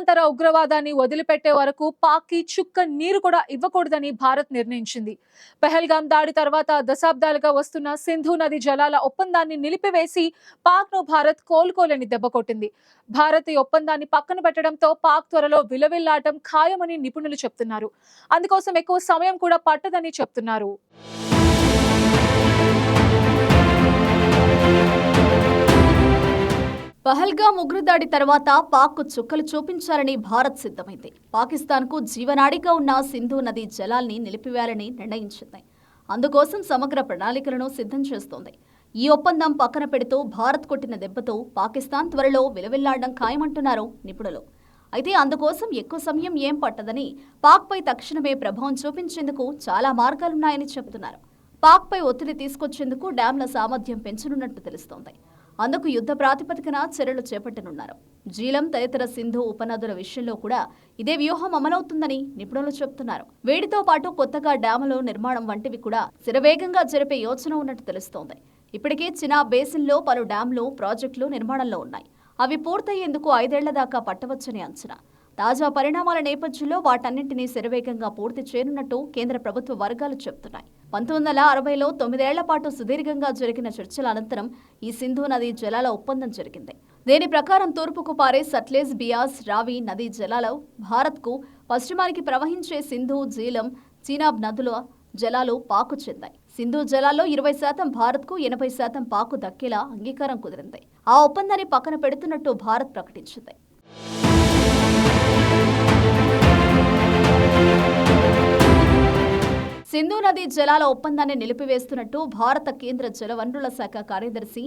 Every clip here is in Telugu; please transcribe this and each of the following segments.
మతాంతర ఉగ్రవాదాన్ని వదిలిపెట్టే వరకు పాక్కి చుక్క నీరు కూడా ఇవ్వకూడదని భారత్ నిర్ణయించింది. పెహల్గాం దాడి తర్వాత దశాబ్దాలుగా వస్తున్న సింధు నది జలాల ఒప్పందాన్ని నిలిపివేసి పాక్ను భారత్ కోలుకోలేని దెబ్బ కొట్టింది. భారత్ ఈ ఒప్పందాన్ని పక్కన పెట్టడంతో పాక్ త్వరలో విలవిల్లాటం ఖాయమని నిపుణులు చెప్తున్నారు. అందుకోసం ఎక్కువ సమయం కూడా పట్టదని చెప్తున్నారు. పహల్గా ఉగ్రదాడి తర్వాత పాక్కు చుక్కలు చూపించాలని భారత్ సిద్ధమైంది. పాకిస్తాన్కు జీవనాడిగా ఉన్న సింధు నది జలాల్ని నిలిపివేయాలని నిర్ణయించింది. అందుకోసం సమగ్ర ప్రణాళికలను సిద్ధం చేస్తోంది. ఈ ఒప్పందం పక్కన పెడుతూ భారత్ కొట్టిన దెబ్బతో పాకిస్తాన్ త్వరలో విలవిల్లాడడం ఖాయమంటున్నారు నిపుణులు. అయితే అందుకోసం ఎక్కువ సమయం ఏం పట్టదని పాక్పై తక్షణమే ప్రభావం చూపించేందుకు చాలా మార్గాలున్నాయని చెబుతున్నారు. పాక్పై ఒత్తిడి తీసుకొచ్చేందుకు డ్యాంల సామర్థ్యం పెంచనున్నట్టు తెలుస్తోంది. అందుకు యుద్ధ ప్రాతిపదికన చర్యలు చేపట్టనున్నారు. జీలం తదితర సింధు ఉపనదుల విషయంలో కూడా ఇదే వ్యూహం అమలవుతుందని నిపుణులు చెబుతున్నారు వేడితో పాటు కొత్తగా డ్యాములు నిర్మాణం వంటివి కూడా శరవేగంగా జరిపే యోచన ఉన్నట్టు తెలుస్తోంది. ఇప్పటికే చినా బేసిన్లో పలు డ్యాంలు ప్రాజెక్టులు నిర్మాణంలో ఉన్నాయి. అవి పూర్తయ్యేందుకు ఐదేళ్ళ దాకా పట్టవచ్చని అంచనా. తాజా పరిణామాల నేపథ్యంలో వాటన్నింటినీ శరవేగంగా పూర్తి చేయనున్నట్టు కేంద్ర ప్రభుత్వ వర్గాలు చెబుతున్నాయి పంతొమ్మిది వందల అరవైలో తొమ్మిదేళ్ళ పాటు సుదీర్ఘంగా జరిగిన చర్చల అనంతరం ఈ సింధు నదీ జలాల ఒప్పందం జరిగింది. దీని ప్రకారం తూర్పుకు పారే సట్లేజ్ బియాస్ రావి నదీ జలాలు భారత్కు పశ్చిమానికి ప్రవహించే సింధు జీలం చీనాబ్ నదుల జలాలు పాకు చెందాయి. సింధు జలాల్లో ఇరవై శాతం భారత్కు ఎనభై శాతం పాకు దక్కేలా అంగీకారం కుదిరింది. ఆ ఒప్పందాన్ని పక్కన పెడుతున్నట్టు భారత్ ప్రకటించింది. సింధు నది జలాల ఒప్పందాన్ని నిలిపివేస్తున్నట్టు భారత కేంద్ర జలవనరుల శాఖ కార్యదర్శి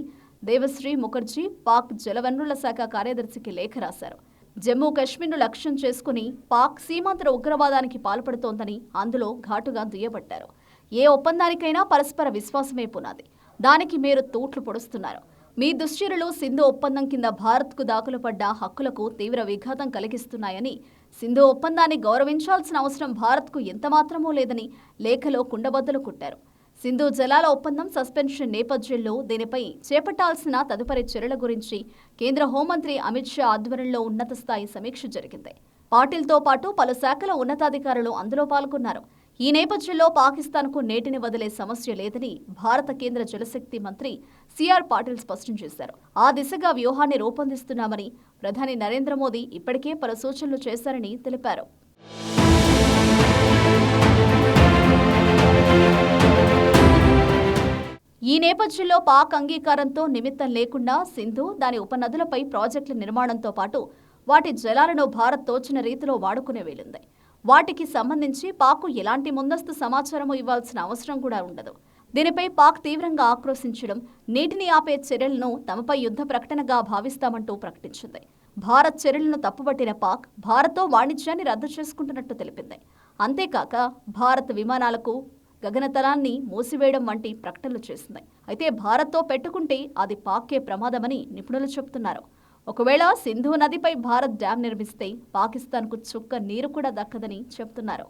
దేవశ్రీ ముఖర్జీ పాక్ జలవనరుల శాఖ కార్యదర్శికి లేఖ రాశారు. జమ్మూ కశ్మీర్ను లక్ష్యం చేసుకుని పాక్ సీమాంతర ఉగ్రవాదానికి పాల్పడుతోందని అందులో ఘాటుగా దుయ్యబట్టారు. ఏ ఒప్పందానికైనా పరస్పర విశ్వాసమే పునాది. దానికి మీరు తూట్లు పొడుస్తున్నారు. మీ దుశ్చర్యలు సింధు ఒప్పందం కింద భారత్కు దాఖలు పడ్డ హక్కులకు తీవ్ర విఘాతం కలిగిస్తున్నాయని సింధు ఒప్పందాన్ని గౌరవించాల్సిన అవసరం భారత్కు ఎంతమాత్రమూ లేదని లేఖలో కుండబద్దలు కుట్టారు. సింధు జలాల ఒప్పందం సస్పెన్షన్ నేపథ్యంలో దీనిపై చేపట్టాల్సిన తదుపరి చర్యల గురించి కేంద్ర హోంమంత్రి అమిత్ షా ఆధ్వర్యంలో ఉన్నత స్థాయి సమీక్ష జరిగింది. పాటిల్తో పాటు పలు శాఖల ఉన్నతాధికారులు అందులో పాల్గొన్నారు. ఈ నేపథ్యంలో పాకిస్తాన్కు నేటిని వదిలే సమస్య లేదని భారత కేంద్ర జలశక్తి మంత్రి సిఆర్ పాటిల్ స్పష్టం చేశారు. ఆ దిశగా వ్యూహాన్ని రూపొందిస్తున్నామని ప్రధాని నరేంద్ర మోదీ ఇప్పటికే పలు సూచనలు చేశారని తెలిపారు. ఈ నేపథ్యంలో పాక్ అంగీకారంతో నిమిత్తం లేకుండా సింధు దాని ఉపనదులపై ప్రాజెక్టుల నిర్మాణంతో పాటు వాటి జలాలను భారత్ తోచిన రీతిలో వాడుకునే వీలుంది. వాటికి సంబంధించి పాక్కు ఎలాంటి ముందస్తు సమాచారము ఇవ్వాల్సిన అవసరం కూడా ఉండదు. దీనిపై పాక్ తీవ్రంగా ఆక్రోశించడం నీటిని ఆపే చర్యలను తమపై యుద్ధ ప్రకటనగా భావిస్తామంటూ ప్రకటించింది. భారత్ చర్యలను తప్పుపట్టిన పాక్ భారత్తో వాణిజ్యాన్ని రద్దు చేసుకుంటున్నట్టు తెలిపింది. అంతేకాక భారత్ విమానాలకు గగనతలాన్ని మూసివేయడం వంటి ప్రకటనలు చేసింది. అయితే భారత్తో పెట్టుకుంటే అది పాకే ప్రమాదమని నిపుణులు చెబుతున్నారు. ఒకవేళ సింధు నదిపై భారత్ డ్యాం నిర్మిస్తే పాకిస్తాన్కు చుక్క నీరు కూడా దక్కదని చెబుతున్నారు